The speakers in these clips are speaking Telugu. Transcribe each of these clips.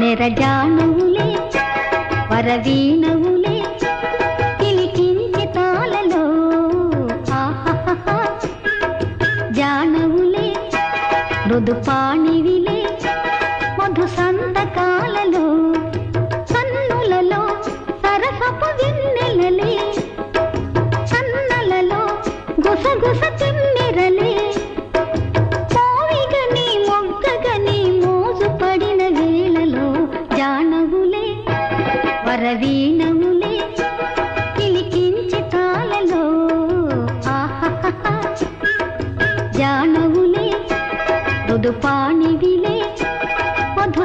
నెరజానవులే వరవీణవులే పిలికించి తాళలో జానవులే మృదుపాణివిలే మధు సంతకాలలో సన్నులలో సరసపు వెన్నెలలే సన్నలలో గుసగుస వరవీణములే కిలికించి తాళలో ఆహాహా జానవులే మృదుపాణివిలే మధు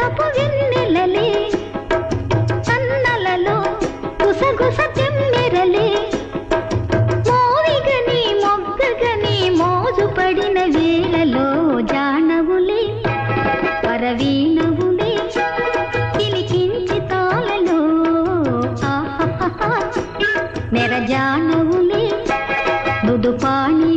సరసపు వెన్నెలలే సన్నలలో గుసగుస చెమ్మెరలే మోవిగని మొగ్గగని మోజు పడిన వేళలో జానవులే పరవీణవులే కిలికించి తాళలో. ఆహాహా నెరజానవులే మృదుపాణి